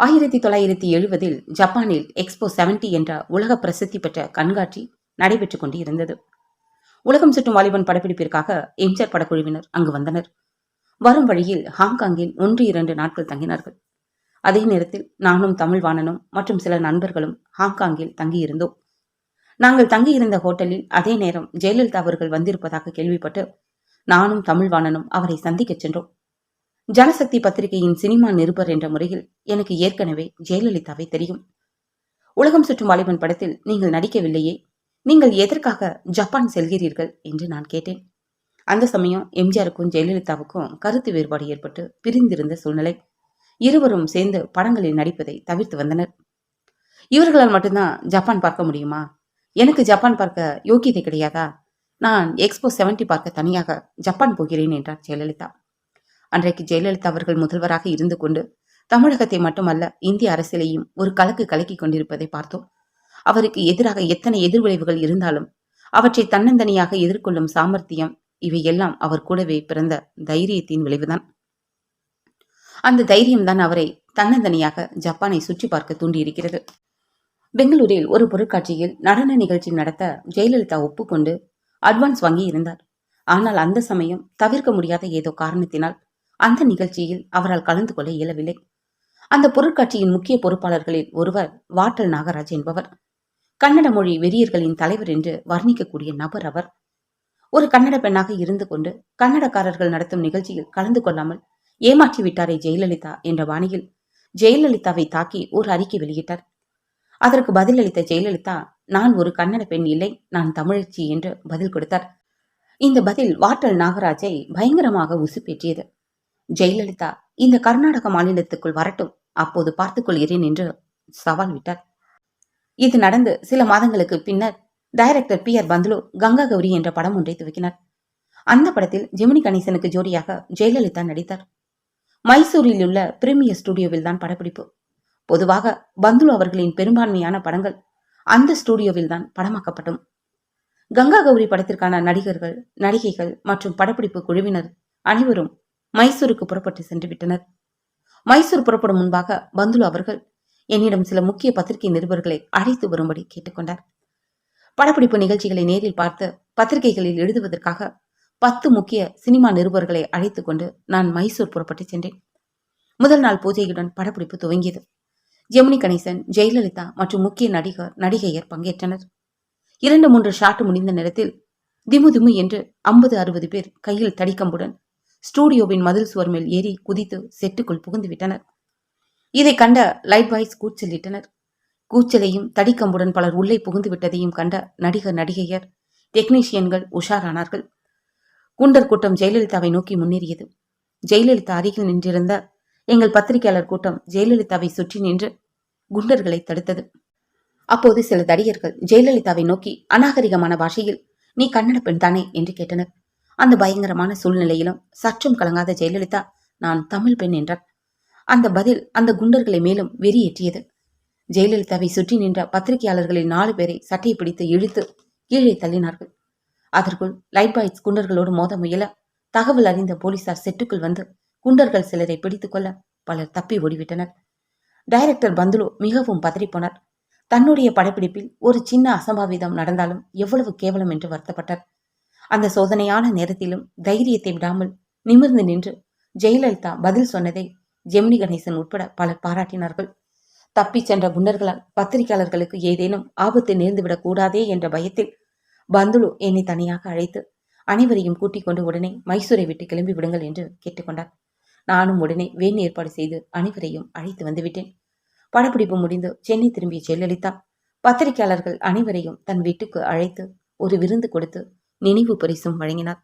ஆயிரத்தி தொள்ளாயிரத்தி எழுபதில் ஜப்பானில் எக்ஸ்போ 70 என்ற உலக பிரசித்தி பெற்ற கண்காட்சி நடைபெற்றுக் கொண்டு இருந்தது உலகம் சுற்றும் வாலிபன் படப்பிடிப்பிற்காக எம்ஜிஆர் படக்குழுவினர் அங்கு வந்தனர். வரும் வழியில் ஹாங்காங்கில் ஒன்று இரண்டு நாட்கள் தங்கினார்கள். அதே நேரத்தில் நானும் தமிழ்வாணனும் மற்றும் சில நண்பர்களும் ஹாங்காங்கில் தங்கியிருந்தோம். நாங்கள் தங்கியிருந்த ஹோட்டலில் அதே நேரம் ஜெயலலிதா அவர்கள் வந்திருப்பதாக கேள்விப்பட்டு நானும் தமிழ்வாணனும் அவரை சந்திக்கச் சென்றோம். ஜனசக்தி பத்திரிகையின் சினிமா நிருபர் என்ற முறையில் எனக்கு ஏற்கனவே ஜெயலலிதாவை தெரியும். உலகம் சுற்றும் வாலிபன் படத்தில் நீங்கள் நடிக்கவில்லையே நீங்கள் எதற்காக ஜப்பான் செல்கிறீர்கள் என்று நான் கேட்டேன். அந்த சமயம் எம்ஜிஆருக்கும் ஜெயலலிதாவுக்கும் கருத்து வேறுபாடு ஏற்பட்டு பிரிந்திருந்த சூழ்நிலை. இருவரும் சேர்ந்து படங்களில் நடிப்பதை தவிர்த்து வந்தனர். இவர்களால் மட்டும்தான் ஜப்பான் பார்க்க முடியுமா? எனக்கு ஜப்பான் பார்க்க யோக்கியதை கிடையாதா? நான் எக்ஸ்போ 70 பார்க்க தனியாக ஜப்பான் போகிறேன் என்றார் ஜெயலலிதா. அன்றைக்கு ஜெயலலிதா அவர்கள் முதல்வராக இருந்து கொண்டு தமிழகத்தை மட்டுமல்ல இந்திய அரசியலையும் ஒரு கலக்கு கலக்கிக் கொண்டிருப்பதை பார்த்தோம். அவருக்கு எதிராக எத்தனை எதிர்விளைவுகள் இருந்தாலும் அவற்றை தன்னந்தனியாக எதிர்கொள்ளும் சாமர்த்தியம் இவையெல்லாம் அவர் கூடவே பிறந்த தைரியத்தின் விளைவுதான். அந்த தைரியம்தான் அவரை தன்னந்தனியாக ஜப்பானை சுற்றி பார்க்க தூண்டியிருக்கிறது. பெங்களூரில் ஒரு பொருட்காட்சியில் நடன நிகழ்ச்சி நடத்த ஜெயலலிதா ஒப்புக்கொண்டு அட்வான்ஸ் வாங்கி இருந்தார் ஆனால் அந்த சமயம் தவிர்க்க முடியாத ஏதோ காரணத்தினால் அந்த நிகழ்ச்சியில் அவரால் கலந்து கொள்ள இயலவில்லை. அந்த பொருட்காட்சியின் முக்கிய பொறுப்பாளர்களில் ஒருவர் வாட்டல் நாகராஜ் என்பவர். கன்னட மொழி வெறியர்களின் தலைவர் என்று வர்ணிக்கக்கூடிய நபர் அவர். ஒரு கன்னட பெண்ணாக இருந்து கொண்டு கன்னடக்காரர்கள் நடத்தும் நிகழ்ச்சியில் கலந்து கொள்ளாமல் ஏமாற்றி விட்டாரே ஜெயலலிதா என்ற பாணியில் ஜெயலலிதாவை தாக்கி ஒரு அறிக்கை வெளியிட்டார். அதற்கு பதிலளித்த ஜெயலலிதா நான் ஒரு கன்னட பெண் இல்லை நான் தமிழச்சி என்று பதில் கொடுத்தார். இந்த பதில் வாட்டல் நாகராஜை பயங்கரமாக உசுப்பேற்றியது. ஜெயலலிதா இந்த கர்நாடக மாநிலத்துக்குள் வரட்டும். அப்போது பார்த்துக் கொள்கிறேன் என்று சவால் விட்டார். இது நடந்து சில மாதங்களுக்கு பின்னர் director B R Panthulu Ganga Gowri என்ற படம் ஒன்றை துவக்கினார். அந்த படத்தில் ஜெமினி கணேசனுக்கு ஜோடியாக ஜெயலலிதா நடித்தார். மைசூரில் உள்ள பிரீமியர் ஸ்டுடியோவில் தான் படப்பிடிப்பு. பொதுவாக பந்துலு அவர்களின் பெரும்பான்மையான படங்கள் அந்த ஸ்டுடியோவில் தான் படமாக்கப்படும் கங்கா கௌரி படத்திற்கான நடிகர்கள் நடிகைகள் மற்றும் படப்பிடிப்பு குழுவினர் அனைவரும் மைசூருக்கு புறப்பட்டு சென்று விட்டனர். மைசூர் புறப்படும் முன்பாக பந்துலு அவர்கள் என்னிடம் சில முக்கிய பத்திரிகை நிருபர்களை அழைத்து வரும்படி கேட்டுக்கொண்டார். படப்பிடிப்பு நிகழ்ச்சிகளை நேரில் பார்த்து பத்திரிகைகளில் எழுதுவதற்காக பத்து முக்கிய சினிமா நிருபர்களை அழைத்துக் கொண்டு நான் மைசூர் புறப்பட்டு சென்றேன். முதல் நாள் பூஜையுடன் படப்பிடிப்பு துவங்கியது. ஜெமினி கணேசன் ஜெயலலிதா மற்றும் முக்கிய நடிகர் நடிகையர் பங்கேற்றனர். இரண்டு மூன்று ஷாட் முடிந்த நேரத்தில் திமு திமு என்று ஐம்பது அறுபது பேர் கையில் தடிக்கம்புடன் ஸ்டூடியோவின் மதில் சுவர் மேல் ஏறி குதித்து செட்டுக்குள் புகுந்து விட்டனர். இதை கண்ட லைட் பாய்ஸ் கூச்சலிட்டனர். கூச்சலையும் தடிக்கம்புடன் பலர் உள்ளே புகுந்து விட்டதையும் கண்ட நடிகர் நடிகையர் டெக்னீஷியன்கள் உஷாரானார்கள். குண்டர் கூட்டம் ஜெயலலிதாவை நோக்கி முன்னேறியது. ஜெயலலிதா அருகில் நின்றிருந்த எங்கள் பத்திரிகையாளர் கூட்டம் ஜெயலலிதாவை சுற்றி நின்று குண்டர்களை தடுத்தது. அப்போது சில தடியர்கள் ஜெயலலிதாவை நோக்கி அநாகரிகமான பாஷையில் நீ கன்னட பெண் தானே என்று கேட்டனர். அந்த பயங்கரமான சூழ்நிலையிலும் சற்றும் கலங்காத ஜெயலலிதா நான் தமிழ் பெண் என்றார் அந்த பதில் அந்த குண்டர்களை மேலும் வெறியேற்றியது. ஜெயலலிதாவை சுற்றி நின்ற பத்திரிகையாளர்களின் நாலு பேரை சட்டையை பிடித்து இழுத்து கீழே தள்ளினார்கள். அதற்குள் லைட் பாய்ஸ் குண்டர்களோடு மோத முயல தகவல் அறிந்த போலீசார் செட்டுக்குள் வந்து குண்டர்கள் சிலரை பிடித்துக் கொள்ள பலர் தப்பி ஓடிவிட்டனர். டைரக்டர் பந்துலு மிகவும் பதறிப்போனார். தன்னுடைய படப்பிடிப்பில் ஒரு சின்ன அசம்பாவிதம் நடந்தாலும் எவ்வளவு கேவலம் என்று வருத்தப்பட்டார். அந்த சோதனையான நேரத்திலும் தைரியத்தை விடாமல் நிமிர்ந்து நின்று ஜெயலலிதா பதில் சொன்னதை ஜெமினி கணேசன் உட்பட பலர் பாராட்டினார்கள். தப்பிச் சென்ற குண்டர்களால் பத்திரிகையாளர்களுக்கு ஏதேனும் ஆபத்து நேர்ந்துவிடக் கூடாதே என்ற பயத்தில் பந்துலு என்னை தனியாக அழைத்து அனைவரையும் கூட்டிக் கொண்டு உடனே மைசூரை விட்டு கிளம்பி விடுங்கள் என்று கேட்டுக்கொண்டார். நானும் உடனே வேன் ஏற்பாடு செய்து அனைவரையும் அழைத்து வந்துவிட்டேன் படப்பிடிப்பு முடிந்து சென்னை திரும்பிய ஜெயலலிதா பத்திரிகையாளர்கள் அனைவரையும் தன் வீட்டுக்கு அழைத்து ஒரு விருந்து கொடுத்து நினைவு பரிசும் வழங்கினார்.